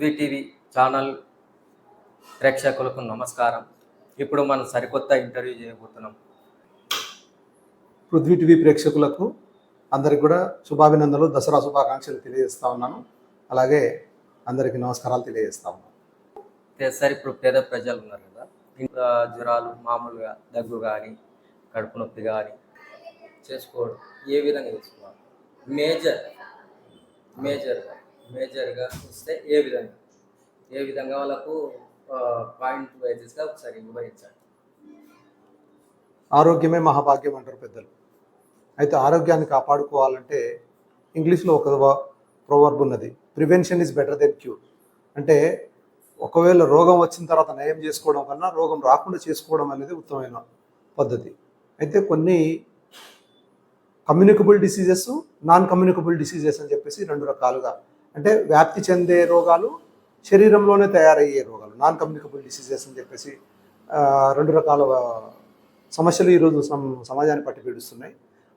Prithvi TV channel ప్రేక్షకులకు నమస్కారం. ఇప్పుడు మనం సరికొత్త ఇంటర్వ్యూ చేయబోతున్నాం. పృథ్వీ టీవీ ప్రేక్షకులకు అందరికి కూడా శుభాభినందనలు దసరా శుభాకాంక్షలు తెలియజేస్తా ఉన్నాను. అలాగే అందరికీ నమస్కారాలు తెలియజేస్తా ఉన్నాను. సార్ ఇప్పుడు పేద ప్రజలు ఉన్నారు కదా. ఇంకా జ్వరాలు మామూలుగా దగ్గు కానీ కడుపు నొప్పి కానీ చేసుకోవడం ఏ విధంగా చేసుకోవాలి? మేజర్ మేజర్గా. మేజర్గా వస్తే ఏ విధంగా? ఏ విధంగా వాళ్ళకు పాయింట్ వైజెస్గా ఒకసారి వివరించాలి ఆరోగ్యమే మహాభాగ్యం అంటారు పెద్దలు. అయితే ఆరోగ్యాన్ని కాపాడుకోవాలంటే ఇంగ్లీష్లో ఒక ప్రోవర్బ్ ఉన్నది prevention is better than cure అంటే ఒకవేళ రోగం వచ్చిన తర్వాత నయం చేసుకోవడం కన్నా రోగం రాకుండా చేసుకోవడం అనేది ఉత్తమమైన పద్ధతి. అయితే కొన్ని communicable diseases non communicable diseases అని చెప్పేసి రెండు రకాలుగా అంటే వ్యాప్తి చెందే రోగాలు శరీరంలోనే తయారయ్యే రోగాలు నాన్ కమ్యూనికబుల్ డిసీజెస్ అని చెప్పేసి రెండు రకాల సమస్యలు ఈరోజు సమాజాన్ని పట్టి పీడిస్తున్నాయి.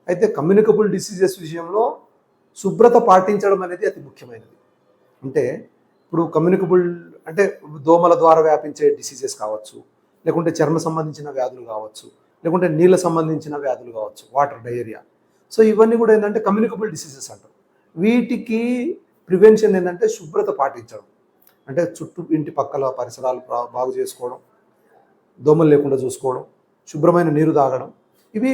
అయితే కమ్యూనికబుల్ డిసీజెస్ విషయంలో శుభ్రత పాటించడం అనేది అతి ముఖ్యమైనది. అంటే ఇప్పుడు కమ్యూనికబుల్ అంటే దోమల ద్వారా వ్యాపించే డిసీజెస్ కావచ్చు లేకుంటే చర్మ సంబంధించిన వ్యాధులు కావచ్చు లేకుంటే నీళ్ళ సంబంధించిన వ్యాధులు కావచ్చు వాటర్ డయేరియా సో ఇవన్నీ కూడా ఏంటంటే కమ్యూనికబుల్ డిసీజెస్ అంటారు. వీటికి ప్రివెన్షన్ ఏంటంటే శుభ్రత పాటించడం. అంటే చుట్టూ ఇంటి పక్కల పరిసరాలు బాగు చేసుకోవడం దోమలు లేకుండా చూసుకోవడం శుభ్రమైన నీరు తాగడం ఇవి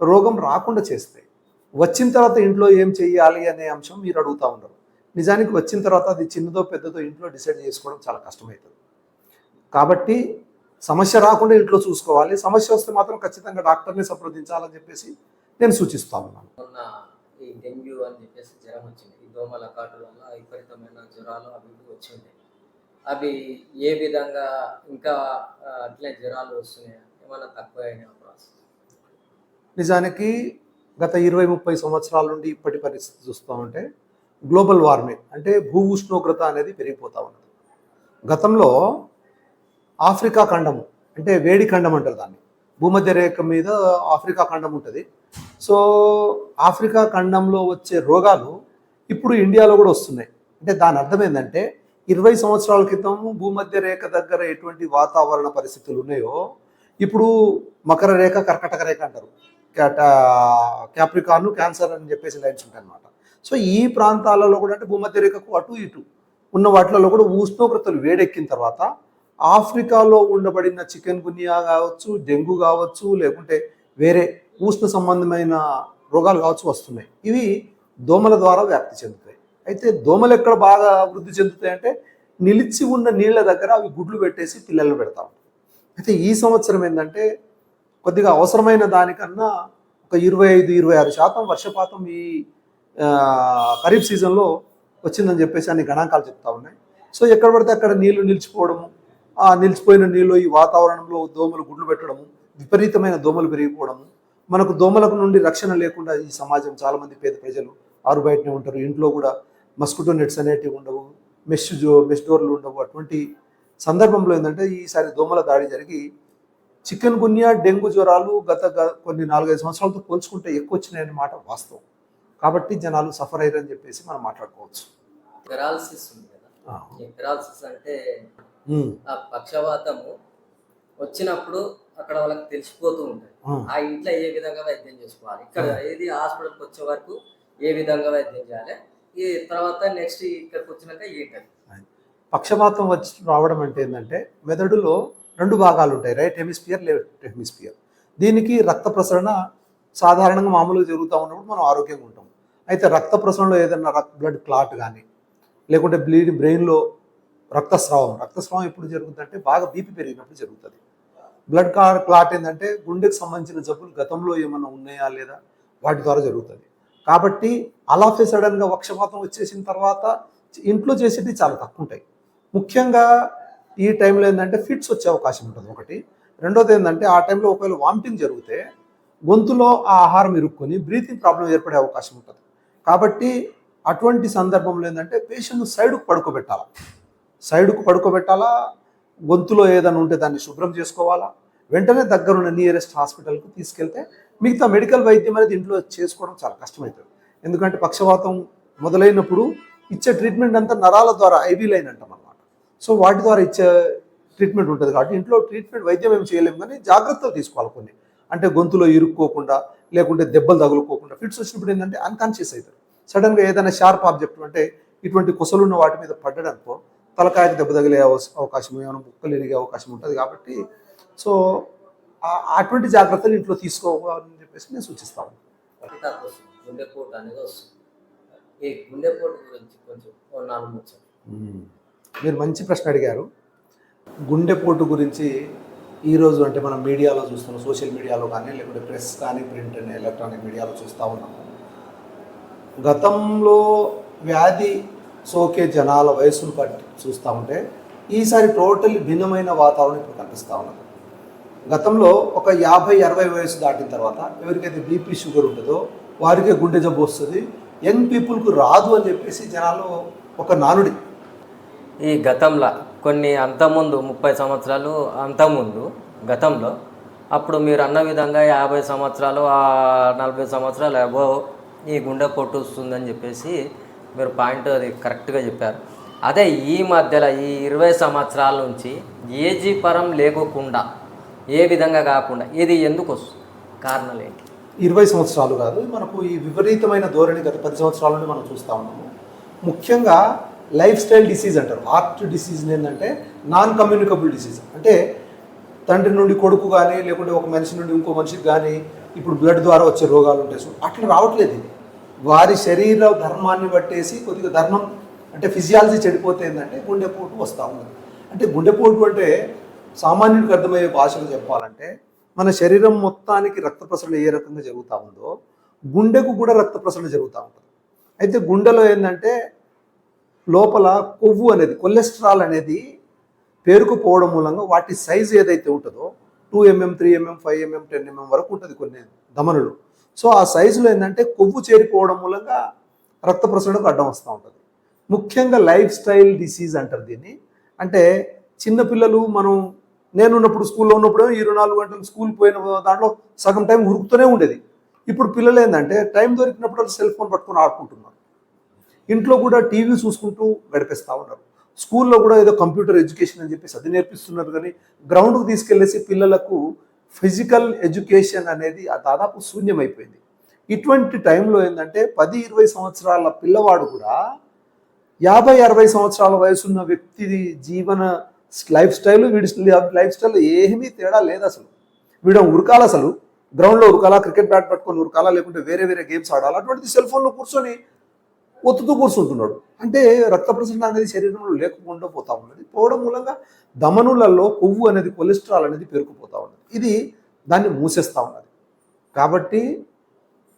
రోగం రాకుండా చేస్తాయి వచ్చిన తర్వాత ఇంట్లో ఏం చేయాలి అనే అంశం మీరు అడుగుతూ ఉన్నారు. నిజానికి వచ్చిన తర్వాత అది చిన్నదో పెద్దదో ఇంట్లో డిసైడ్ చేసుకోవడం చాలా కష్టమవుతుంది కాబట్టి సమస్య రాకుండా ఇంట్లో చూసుకోవాలి. సమస్య వస్తే మాత్రం ఖచ్చితంగా డాక్టర్ని సంప్రదించాలని చెప్పేసి నేను సూచిస్తా ఉన్నాను. డెంగ్యూ అని చెప్పేసి జ్వరం వచ్చింది. దోమల కాటు వల్ల విపరీతమైన జ్వరాలు అవి వచ్చింది. అవి ఏ విధంగా ఇంకా అట్లే జ్వరాలు వస్తున్నాయా? ఏమైనా తక్కువ ప్రాసెస్? నిజానికి గత ఇరవై ముప్పై సంవత్సరాల నుండి ఇప్పటి పరిస్థితి చూస్తూ ఉంటే గ్లోబల్ వార్మింగ్ అంటే భూ ఉష్ణోగ్రత అనేది పెరిగిపోతూ ఉన్నది. గతంలో ఆఫ్రికా ఖండము అంటే వేడి ఖండం అంటారు దాన్ని. భూమధ్య రేఖ మీద ఆఫ్రికా ఖండం ఉంటుంది. సో ఆఫ్రికా ఖండంలో వచ్చే రోగాలు ఇప్పుడు ఇండియాలో కూడా వస్తున్నాయి. అంటే దాని అర్థం ఏంటంటే ఇరవై సంవత్సరాల క్రితం భూమధ్య రేఖ దగ్గర ఎటువంటి వాతావరణ పరిస్థితులు ఉన్నాయో ఇప్పుడు మకర రేఖ కర్కటక రేఖ అంటారు. క్యాప్రికాన్ క్యాన్సర్ అని చెప్పేసి లైన్స్ ఉంటాయి అనమాట సో ఈ ప్రాంతాలలో కూడా అంటే భూమధ్య రేఖకు అటు ఇటు ఉన్న వాటిలలో కూడా ఉష్ణోగ్రతలు వేడెక్కిన తర్వాత ఆఫ్రికాలో ఉండబడిన చికెన్ గునియా కావచ్చు డెంగ్యూ కావచ్చు లేకుంటే వేరే ఉష్ణ సంబంధమైన రోగాలు కావచ్చు వస్తున్నాయి. ఇవి దోమల ద్వారా వ్యాప్తి చెందుతాయి. అయితే దోమలు ఎక్కడ బాగా అభివృద్ధి చెందుతాయి అంటే నిలిచి ఉన్న నీళ్ళ దగ్గర అవి గుడ్లు పెట్టేసి పిల్లలను పెడతాం అయితే ఈ సంవత్సరం ఏంటంటే కొద్దిగా అవసరమైన దానికన్నా ఒక ఇరవై ఐదు ఇరవై ఆరు శాతం వర్షపాతం ఈ ఖరీఫ్ సీజన్లో వచ్చిందని చెప్పేసి అన్ని గణాంకాలు చెప్తా ఉన్నాయి. సో ఎక్కడ పడితే అక్కడ నీళ్ళు నిలిచిపోవడము ఆ నిలిచిపోయిన నీళ్ళు ఈ వాతావరణంలో దోమలు గుడ్లు పెట్టడము విపరీతమైన దోమలు పెరిగిపోవడము మనకు దోమలకు నుండి రక్షణ లేకుండా ఈ సమాజం చాలామంది పేద ప్రజలు ఆరు బయటనే ఉంటారు. ఇంట్లో కూడా మస్కిటో నెట్స్ అనేటివి ఉండవు మెష్ జో మెష్ డోర్లు ఉండవు. అటువంటి సందర్భంలో ఏంటంటే ఈసారి దోమల దాడి జరిగి చికెన్ గున్యా డెంగ్యూ జ్వరాలు గత కొన్ని నాలుగైదు సంవత్సరాలతో పోల్చుకుంటే ఎక్కువ వచ్చినాయని మాట వాస్తవం. కాబట్టి జనాలు సఫర్ అయ్యారని చెప్పేసి మనం మాట్లాడుకోవచ్చు. పెరాలసిస్ ఉంది కదా? ఆ. ఈ పెరాలసిస్ అంటే పక్షవాతము వచ్చినప్పుడు అక్కడ వాళ్ళకి తెలిసిపోతూ ఉంటుంది ఆ. ఇంట్లో ఏ విధంగా వైద్యం చేసుకోవాలి? ఇక్కడ ఏది హాస్పిటల్కి వచ్చే వరకు ఏ విధంగా వైద్యం చేయాలి? ఈ తర్వాత నెక్స్ట్ ఇక్కడికి వచ్చినాక ఏంటది పక్షపాతం వచ్చి రావడం అంటే ఏంటంటే మెదడులో రెండు భాగాలు ఉంటాయి. రైట్ హెమిస్పియర్ లెఫ్ట్ హెమిస్పియర్ దీనికి రక్త ప్రసరణ సాధారణంగా మామూలుగా జరుగుతూ ఉన్నప్పుడు మనం ఆరోగ్యంగా ఉంటాం. అయితే రక్త ప్రసరణలో ఏదైనా రక్ బ్లడ్ క్లాట్ కానీ లేకుంటే బ్లీడ్ బ్రెయిన్లో రక్తస్రావం రక్తస్రావం ఎప్పుడు జరుగుతుందంటే బాగా బీపీ పెరిగినప్పుడు జరుగుతుంది. బ్లడ్ కార్ క్లాట్ ఏంటంటే గుండెకు సంబంధించిన జబ్బులు గతంలో ఏమైనా ఉన్నాయా లేదా వాటి ద్వారా జరుగుతుంది. కాబట్టి అలాఫే సడన్గా వక్షపాతం వచ్చేసిన తర్వాత ఇంట్లో చేసేది చాలా తక్కువ ఉంటాయి ముఖ్యంగా ఈ టైంలో ఏంటంటే ఫిట్స్ వచ్చే అవకాశం ఉంటుంది ఒకటి. రెండోది ఏంటంటే ఆ టైంలో ఒకవేళ వామిటింగ్ జరిగితే గొంతులో ఆ ఆహారం ఇరుక్కొని బ్రీతింగ్ ప్రాబ్లం ఏర్పడే అవకాశం ఉంటుంది. కాబట్టి అటువంటి సందర్భంలో ఏంటంటే పేషెంట్ సైడ్కు పడుకోబెట్టాలా. సైడ్కు పడుకోబెట్టాలా గొంతులో ఏదైనా ఉంటే దాన్ని శుభ్రం చేసుకోవాలా? వెంటనే దగ్గరున్న నియరెస్ట్ హాస్పిటల్కి తీసుకెళ్తే మిగతా మెడికల్ వైద్యం అనేది ఇంట్లో చేసుకోవడం చాలా కష్టమవుతుంది ఎందుకంటే పక్షవాతం మొదలైనప్పుడు ఇచ్చే ట్రీట్మెంట్ అంతా నరాల ద్వారా ఐవీ లైన్ అంటాం అనమాట సో వాటి ద్వారా ఇచ్చే ట్రీట్మెంట్ ఉంటుంది కాబట్టి ఇంట్లో ట్రీట్మెంట్ వైద్యం ఏం చేయలేము కానీ జాగ్రత్తలు తీసుకోవాలి కొన్ని. అంటే గొంతులో ఇరుక్కోకుండా లేకుంటే దెబ్బలు తగులుకోకుండా ఫిట్స్ వచ్చినప్పుడు ఏంటంటే అన్కాన్షియస్ అవుతారు సడన్గా ఏదైనా షార్ప్ ఆబ్జెక్ట్ అంటే ఇటువంటి కొసలున్న వాటి మీద పడ్డడనుకో తలకాయకి దెబ్బ తగిలే అవకాశం ఏమైనా ముక్కలు ఎరిగే అవకాశం ఉంటుంది కాబట్టి సో అటువంటి జాగ్రత్తలు ఇంట్లో తీసుకోవాలని చెప్పేసి నేను సూచిస్తాను గుండెపోటు అనేది వస్తుంది. ఈ గుండెపోటు గురించి కొంచెం నాలుగు మీరు మంచి ప్రశ్న అడిగారు. గుండెపోటు గురించి ఈరోజు అంటే మనం మీడియాలో చూస్తున్నాం సోషల్ మీడియాలో కానీ లేకుంటే ప్రెస్ కానీ ప్రింట్ ఎలక్ట్రానిక్ మీడియాలో చూస్తూ ఉన్నాము గతంలో వ్యాధి సోకే జనాల వయసును బట్టి చూస్తూ ఉంటే ఈసారి టోటల్ భిన్నమైన వాతావరణం ఇప్పుడు కనిపిస్తూ ఉన్నది. గతంలో ఒక యాభై అరవై వయసు దాటిన తర్వాత ఎవరికైతే బీపీ షుగర్ ఉంటుందో వారికే గుండె జబ్బు వస్తుంది. యంగ్ పీపుల్కు రాదు అని చెప్పేసి జనాలు ఒక నానుడి. ఈ గతంలో కొన్ని అంతకుముందు ముప్పై సంవత్సరాలు అంతకుముందు గతంలో అప్పుడు మీరు అన్న విధంగా యాభై సంవత్సరాలు నలభై సంవత్సరాలు అబో ఈ గుండె పొట్టు వస్తుందని చెప్పేసి మీరు పాయింట్ అది కరెక్ట్గా చెప్పారు. అదే ఈ మధ్యలో ఈ ఇరవై సంవత్సరాల నుంచి ఏజీ పరం లేకోకుండా ఏ విధంగా కాకుండా ఇది ఎందుకు వస్తుంది? కారణాలు ఏంటి? ఇరవై సంవత్సరాలు కాదు మనకు ఈ విపరీతమైన ధోరణి గత పది సంవత్సరాల నుండి మనం చూస్తూ ఉన్నాము. ముఖ్యంగా లైఫ్ స్టైల్ డిసీజ్ అంటారు. హార్ట్ డిసీజ్ ఏంటంటే నాన్ కమ్యూనికబుల్ డిసీజ్ అంటే తండ్రి నుండి కొడుకు కానీ లేకుంటే ఒక మనిషి నుండి ఇంకో మనిషికి కానీ ఇప్పుడు బ్లడ్ ద్వారా వచ్చే రోగాలు ఉంటాయి. సో అట్లా రావట్లేదు ఇది. వారి శరీర ధర్మాన్ని బట్టేసి కొద్దిగా ధర్మం అంటే ఫిజియాలజీ చెడిపోతే ఏంటంటే గుండెపోటు వస్తూ ఉంటుంది అంటే గుండెపోటు అంటే సామాన్యుడికి అర్థమయ్యే భాషలో చెప్పాలంటే మన శరీరం మొత్తానికి రక్త ప్రసరణ ఏ రకంగా జరుగుతూ ఉందో గుండెకు కూడా రక్త ప్రసరణ జరుగుతూ ఉంటుంది. అయితే గుండెలో ఏంటంటే లోపల కొవ్వు అనేది కొలెస్ట్రాల్ అనేది పేరుకుపోవడం మూలంగా వాటి సైజు ఏదైతే ఉంటుందో two mm three mm five mm ten mm వరకు ఉంటుంది కొన్ని దమనులు. సో ఆ సైజులో ఏంటంటే కొవ్వు చేరిపోవడం మూలంగా రక్త ప్రసరణకు అడ్డం వస్తూ ఉంటుంది. ముఖ్యంగా లైఫ్ స్టైల్ డిసీజ్ అంటారు దీన్ని. అంటే చిన్నపిల్లలు మనం నేను ఉన్నప్పుడు స్కూల్లో ఉన్నప్పుడు ఇరవై నాలుగు గంటలు స్కూల్ పోయిన దాంట్లో సగం టైం ఉరుకుతూనే ఉండేది. ఇప్పుడు పిల్లలు ఏంటంటే టైం దొరికినప్పుడు సెల్ ఫోన్ పట్టుకొని ఆడుకుంటున్నారు. ఇంట్లో కూడా టీవీ చూసుకుంటూ గడిపేస్తూ ఉన్నారు. స్కూల్లో కూడా ఏదో కంప్యూటర్ ఎడ్యుకేషన్ అని చెప్పేసి అది నేర్పిస్తున్నారు కానీ గ్రౌండ్కి తీసుకెళ్ళేసి పిల్లలకు ఫిజికల్ ఎడ్యుకేషన్ అనేది ఆ దాదాపు శూన్యమైపోయింది. ఇటువంటి టైంలో ఏంటంటే పది ఇరవై సంవత్సరాల పిల్లవాడు కూడా యాభై అరవై సంవత్సరాల వయసున్న వ్యక్తి జీవన లైఫ్ స్టైల్ వీడి లైఫ్ స్టైల్ ఏమీ తేడా లేదు అసలు. వీడు ఉరకాల అసలు. గ్రౌండ్లో ఉరకాల క్రికెట్ బ్యాట్ పట్టుకొని ఉరకాల లేకుంటే వేరే వేరే గేమ్స్ ఆడాలి అటువంటిది సెల్ ఫోన్లో కూర్చొని ఒత్తుతూ కూర్చుంటున్నాడు. అంటే రక్త ప్రసరణ అనేది శరీరంలో లేకుండా పోతా ఉన్నది. పోవడం మూలంగా దమనులలో కొవ్వు అనేది కొలెస్ట్రాల్ అనేది పేరుకుపోతా ఉన్నది. ఇది దాన్ని మూసేస్తూ ఉన్నది. కాబట్టి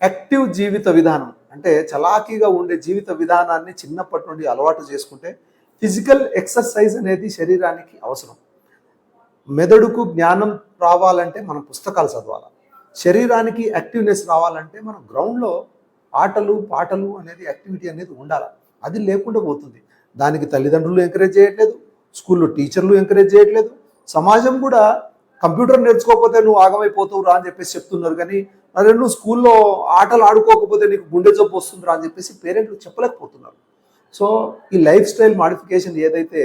యాక్టివ్ జీవిత విధానం అంటే చలాకీగా ఉండే జీవిత విధానాన్ని చిన్నప్పటి నుండి అలవాటు చేసుకుంటే ఫిజికల్ ఎక్సర్సైజ్ అనేది శరీరానికి అవసరం. మెదడుకు జ్ఞానం రావాలంటే మనం పుస్తకాలు చదవాలి. శరీరానికి యాక్టివ్నెస్ రావాలంటే మనం గ్రౌండ్లో ఆటలు పాటలు అనేది యాక్టివిటీ అనేది ఉండాలి. అది లేకుండా పోతుంది. దానికి తల్లిదండ్రులు ఎంకరేజ్ చేయట్లేదు స్కూల్లో టీచర్లు ఎంకరేజ్ చేయట్లేదు. సమాజం కూడా కంప్యూటర్ నేర్చుకోకపోతే నువ్వు ఆగమైపోతావు రా అని చెప్పేసి చెప్తున్నారు. కానీ మరి నువ్వు స్కూల్లో ఆటలు ఆడుకోకపోతే నీకు గుండె జబ్బు వస్తుందిరా అని చెప్పేసి పేరెంట్లు చెప్పలేకపోతున్నారు. సో ఈ లైఫ్ స్టైల్ మాడిఫికేషన్ ఏదైతే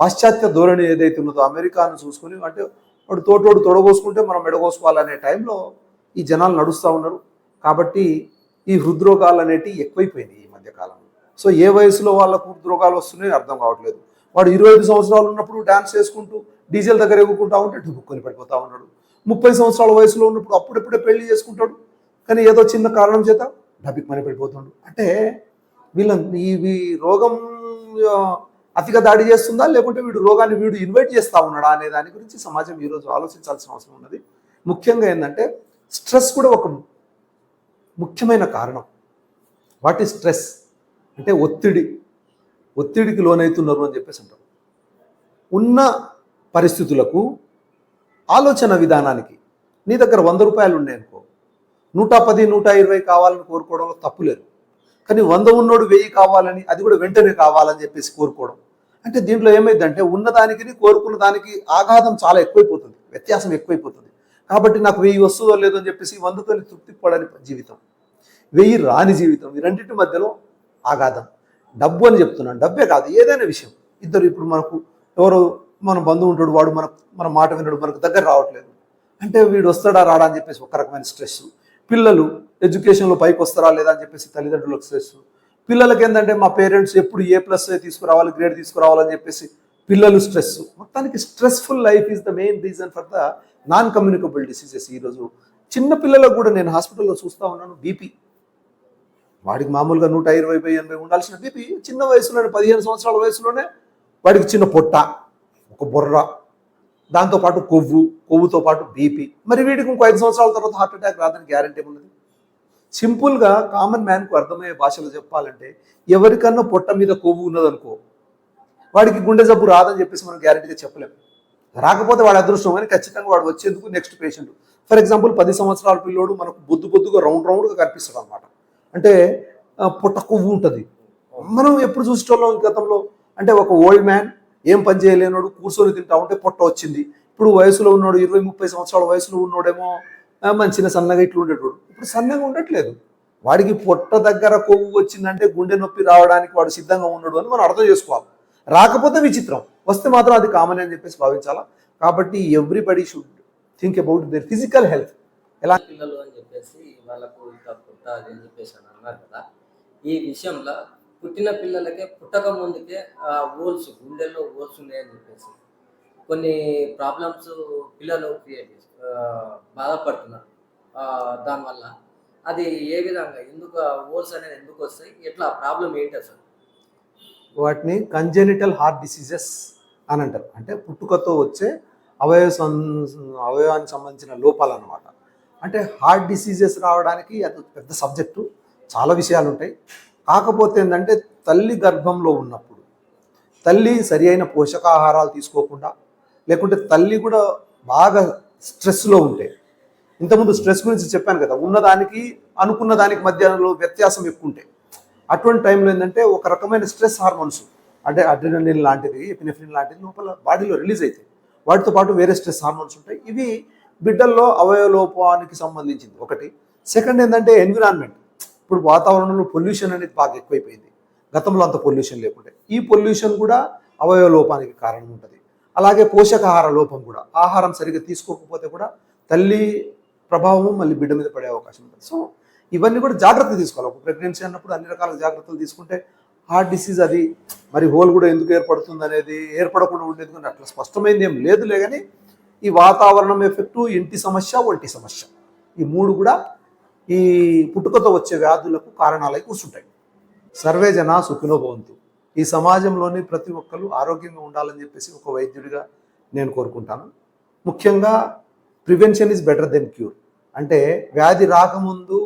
పాశ్చాత్య ధోరణి ఏదైతే ఉన్నదో అమెరికాను చూసుకుని అంటే వాడు తోటోడు తొడగోసుకుంటే మనం మెడగోసుకోవాలనే టైంలో ఈ జనాలు నడుస్తూ ఉన్నారు. కాబట్టి ఈ హృద్రోగాలు అనేటివి ఎక్కువైపోయినాయి ఈ మధ్య కాలంలో. సో ఏ వయసులో వాళ్ళకు హృద్రోగాలు వస్తున్నాయని అర్థం కావట్లేదు. వాడు ఇరవై ఐదు సంవత్సరాలు ఉన్నప్పుడు డ్యాన్స్ చేసుకుంటూ డీజిల్ దగ్గర ఎగుకుంటా ఉంటే డుబుక్కొని పడిపోతా ఉన్నాడు. ముప్పై సంవత్సరాల వయసులో ఉన్నప్పుడు అప్పుడెప్పుడే పెళ్ళి చేసుకుంటాడు. కానీ ఏదో చిన్న కారణం చేత డబ్బికి మని పడిపోతుండు. అంటే వీళ్ళ ఈ రోగం అతిగా దాడి చేస్తుందా? లేకుంటే వీడు రోగాన్ని వీడు ఇన్వైట్ చేస్తా ఉన్నాడా అనే దాని గురించి సమాజం ఈరోజు ఆలోచించాల్సిన అవసరం ఉన్నది. ముఖ్యంగా ఏంటంటే స్ట్రెస్ కూడా ఒక ముఖ్యమైన కారణం. What is stress? అంటే ఒత్తిడి. ఒత్తిడికి లోనవుతున్నారు అని చెప్పేసి అంటారు ఉన్న పరిస్థితులకు ఆలోచన విధానానికి నీ దగ్గర వంద రూపాయలు ఉన్నాయి అనుకో. నూట పది నూట ఇరవై కావాలని కోరుకోవడంలో తప్పు లేదు. కానీ వంద ఉన్నోడు వెయ్యి కావాలని అది కూడా వెంటనే కావాలని చెప్పేసి కోరుకోవడం. అంటే దీంట్లో ఏమైందంటే ఉన్నదానికి కోరుకున్న దానికి ఆఘాతం చాలా ఎక్కువైపోతుంది. వ్యత్యాసం ఎక్కువైపోతుంది. కాబట్టి నాకు వెయ్యి వస్తుందో లేదో అని చెప్పేసి వందతోని తృప్తి పడని జీవితం. వెయ్యి రాని జీవితం. ఈ రెండింటి మధ్యలో ఆఘాతం డబ్బు అని చెప్తున్నాను. డబ్బే కాదు ఏదైనా విషయం. ఇద్దరు ఇప్పుడు మనకు ఎవరు మన బంధువు ఉంటాడు వాడు మన మన మాట వినడు మనకు దగ్గర రావట్లేదు. అంటే వీడు వస్తాడా రాడా అని చెప్పేసి ఒక రకమైన స్ట్రెస్. పిల్లలు ఎడ్యుకేషన్లో పైకి వస్తారా లేదా అని చెప్పేసి తల్లిదండ్రులకు స్ట్రెస్. పిల్లలకి ఏంటంటే మా పేరెంట్స్ ఎప్పుడు ఏ ప్లస్ తీసుకురావాలి గ్రేడ్ తీసుకురావాలని చెప్పేసి పిల్లలు స్ట్రెస్. మొత్తానికి stressful life is the main reason for the non communicable diseases ఈరోజు చిన్నపిల్లలకు కూడా నేను హాస్పిటల్లో చూస్తూ ఉన్నాను బీపీ వాడికి మామూలుగా నూట ఇరవై బై ఎనభై ఉండాల్సిన బీపీ చిన్న వయసులోనే పదిహేను సంవత్సరాల వయసులోనే వాడికి చిన్న పొట్ట ఒక బుర్ర దాంతోపాటు కొవ్వు కొవ్వుతో పాటు బీపీ మరి వీడికి ఇంకో ఐదు సంవత్సరాల తర్వాత హార్ట్ అటాక్ రాదని గ్యారంటీ ఉన్నది. సింపుల్గా కామన్ మ్యాన్కు అర్థమయ్యే భాషలో చెప్పాలంటే ఎవరికన్నా పొట్ట మీద కొవ్వు ఉన్నదనుకో వాడికి గుండె జబ్బు రాదని చెప్పేసి మనం గ్యారంటీగా చెప్పలేము రాకపోతే వాడి అదృష్టం అని ఖచ్చితంగా వాడు వచ్చేందుకు నెక్స్ట్ పేషెంట్ ఫర్ ఎగ్జాంపుల్ పది సంవత్సరాల పిల్లోడు మనకు బొద్దు బొద్దుగా రౌండ్ రౌండ్గా కనిపిస్తాడు అనమాట అంటే పుట్ట కొవ్వు ఉంటుంది. మనం ఎప్పుడు చూసేటోళ్ళం గతంలో? అంటే ఒక ఓల్డ్ మ్యాన్ ఏం పని చేయలేనోడు కూర్చొని తింటా ఉంటే పొట్ట వచ్చింది. ఇప్పుడు వయసులో ఉన్నాడు ఇరవై ముప్పై సంవత్సరాల వయసులో ఉన్నోడేమో మంచిగా సన్నగా ఇట్లా ఉండేటోడు. ఇప్పుడు సన్నగా ఉండట్లేదు. వాడికి పొట్ట దగ్గర కొవ్వు వచ్చిందంటే గుండె నొప్పి రావడానికి వాడు సిద్ధంగా ఉన్నాడు అని మనం అర్థం చేసుకోవాలి. రాకపోతే విచిత్రం. వస్తే మాత్రం అది కామన్ అని చెప్పేసి భావించాలా? కాబట్టి everybody should think about their physical health ఎలా? పిల్లలు అని చెప్పేసి వాళ్ళకు పుట్ట అని చెప్పేసి అని అన్నారు కదా. ఈ విషయంలో పుట్టిన పిల్లలకే పుట్టక ముందుకే ఓల్స్ గుండెల్లో ఓల్స్ ఉన్నాయని చెప్పేసి కొన్ని ప్రాబ్లమ్స్ పిల్లలు క్రియేట్ బాధపడుతున్నారు. ఆ, దానివల్ల అది ఏ విధంగా ఎందుకు ఓల్స్ అనేది ఎందుకు వస్తాయి? ఎట్లా? ప్రాబ్లం ఏంటి అసలు? వాటిని కంజెనిటల్ హార్ట్ డిసీజెస్ అని అంటారు. అంటే పుట్టుకతో వచ్చే అవయవ సం- అవయవానికి సంబంధించిన లోపాలు అనమాట అంటే హార్ట్ డిసీజెస్ రావడానికి అది పెద్ద సబ్జెక్టు. చాలా విషయాలు ఉంటాయి కాకపోతే ఏంటంటే తల్లి గర్భంలో ఉన్నప్పుడు తల్లి సరి అయిన పోషకాహారాలు తీసుకోకుండా లేకుంటే తల్లి కూడా బాగా స్ట్రెస్లో ఉంటే ఇంతకుముందు స్ట్రెస్ గురించి చెప్పాను కదా ఉన్నదానికి అనుకున్న దానికి మధ్యలో వ్యత్యాసం ఎక్కువ ఉంటాయి అటువంటి టైంలో ఏంటంటే ఒక రకమైన స్ట్రెస్ హార్మోన్స్ అంటే అడ్రినలిన్ లాంటిది ఎపినెఫ్రిన్ లాంటిది లోపల బాడీలో రిలీజ్ అవుతాయి. వాటితో పాటు వేరే స్ట్రెస్ హార్మోన్స్ ఉంటాయి. ఇవి బిడ్డల్లో అవయవలోపానికి సంబంధించింది ఒకటి. సెకండ్ ఏంటంటే ఎన్విరాన్మెంట్. ఇప్పుడు వాతావరణంలో పొల్యూషన్ అనేది బాగా ఎక్కువైపోయింది. గతంలో అంత పొల్యూషన్ లేకుండే. ఈ పొల్యూషన్ కూడా అవయవ లోపానికి కారణం ఉంటుంది. అలాగే పోషకాహార లోపం కూడా. ఆహారం సరిగ్గా తీసుకోకపోతే కూడా తల్లి ప్రభావం మళ్ళీ బిడ్డ మీద పడే అవకాశం ఉంటుంది. సో ఇవన్నీ కూడా జాగ్రత్త తీసుకోవాలి. ఒక ప్రెగ్నెన్సీ అన్నప్పుడు అన్ని రకాల జాగ్రత్తలు తీసుకుంటే హార్ట్ డిసీజ్ అది మరి హోల్ కూడా ఎందుకు ఏర్పడుతుంది అనేది ఏర్పడకుండా ఉండేది కానీ అట్లా స్పష్టమైంది ఏం లేదులే కానీ ఈ వాతావరణం ఎఫెక్టు ఇంటి సమస్య ఒంటి సమస్య. ఈ మూడు కూడా ఈ పుట్టుకతో వచ్చే వ్యాధులకు కారణాలై కూర్చుంటాయి. సర్వే జన సుఖిలో భవంతు. ఈ సమాజంలోని ప్రతి ఒక్కరు ఆరోగ్యంగా ఉండాలని చెప్పేసి ఒక వైద్యుడిగా నేను కోరుకుంటాను. ముఖ్యంగా prevention is better than cure. అంటే వ్యాధి రాకముందు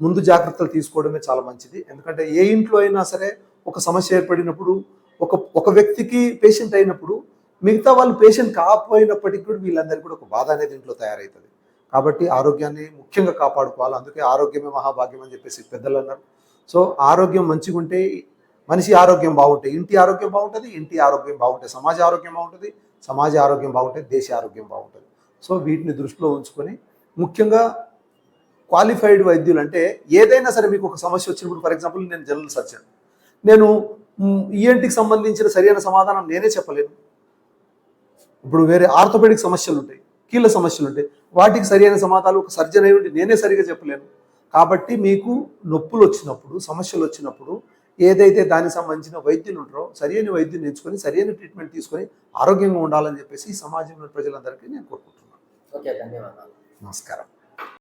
ముందు జాగ్రత్తలు తీసుకోవడమే చాలా మంచిది. ఎందుకంటే ఏ ఇంట్లో అయినా సరే ఒక సమస్య ఏర్పడినప్పుడు ఒక ఒక వ్యక్తికి పేషెంట్ అయినప్పుడు మిగతా వాళ్ళు పేషెంట్ కాకపోయినప్పటికీ కూడా వీళ్ళందరికీ కూడా ఒక బాధ అనేది ఇంట్లో తయారవుతుంది కాబట్టి ఆరోగ్యాన్ని ముఖ్యంగా కాపాడుకోవాలి. అందుకే ఆరోగ్యమే మహాభాగ్యం అని చెప్పేసి పెద్దలు అన్నారు. సో ఆరోగ్యం మంచిగా ఉంటే మనిషి ఆరోగ్యం బాగుంటే ఇంటి ఆరోగ్యం బాగుంటుంది ఇంటి ఆరోగ్యం బాగుంటే సమాజ ఆరోగ్యం బాగుంటుంది సమాజ ఆరోగ్యం బాగుంటే దేశ ఆరోగ్యం బాగుంటుంది. సో వీటిని దృష్టిలో ఉంచుకొని ముఖ్యంగా క్వాలిఫైడ్ వైద్యులు అంటే ఏదైనా సరే మీకు ఒక సమస్య వచ్చినప్పుడు ఫర్ ఎగ్జాంపుల్ నేను జనరల్ సర్జన్ నేను ఈఎన్టీకి సంబంధించిన సరైన సమాధానం నేనే చెప్పలేను. ఇప్పుడు వేరే ఆర్థోపెడిక్ సమస్యలు ఉంటాయి కీళ్ళ సమస్యలు ఉంటాయి. వాటికి సరైన సమాధానం ఒక సర్జన్ అయి ఉండి నేనే సరిగా చెప్పలేను. కాబట్టి మీకు నొప్పులు వచ్చినప్పుడు సమస్యలు వచ్చినప్పుడు ఏదైతే దానికి సంబంధించిన వైద్యులు ఉంటారో సరైన వైద్యుని ఎంచుకొని సరైన ట్రీట్మెంట్ తీసుకొని ఆరోగ్యంగా ఉండాలని చెప్పేసి ఈ సమాజంలో ప్రజలందరికీ నేను కోరుకుంటున్నాను. ఓకే ధన్యవాదాలు. నమస్కారం.